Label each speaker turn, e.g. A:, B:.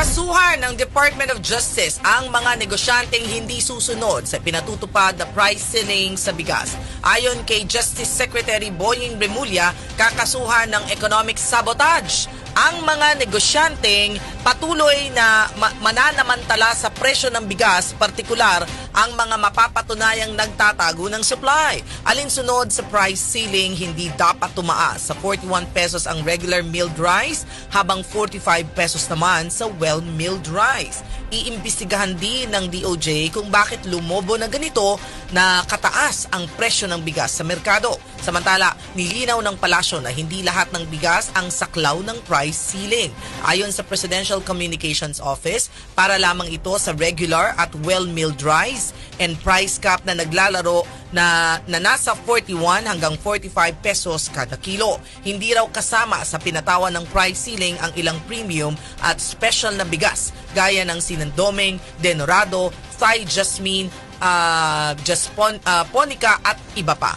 A: Kasuhan ng Department of Justice ang mga negosyanteng hindi susunod sa pinatutupad na price ceiling sa bigas. Ayon kay Justice Secretary Boying Remulla, kakasuhan ng economic sabotage ang mga negosyanteng patuloy na ma- mananamantala sa presyo ng bigas, partikular ang mga mapapatunayang nagtatago ng supply. Alinsunod sa price ceiling, hindi dapat tumaas sa 41 pesos ang regular milled rice habang 45 pesos naman sa well-milled rice. Iimbestigahan din ng DOJ kung bakit lumobo na ganito na kataas ang presyo ng bigas sa merkado. Samantala, nilinaw ng palasyo na hindi lahat ng bigas ang saklaw ng price ceiling. Ayon sa Presidential Communications Office, para lamang ito sa regular at well-milled rice and price cap na naglalaro na, na nasa 41 hanggang 45 pesos kada kilo. Hindi raw kasama sa pinatawan ng price ceiling ang ilang premium at special na bigas gaya ng sinandoming, denorado, Thai jasmine, uh, jaspon, ah, ponica at iba pa.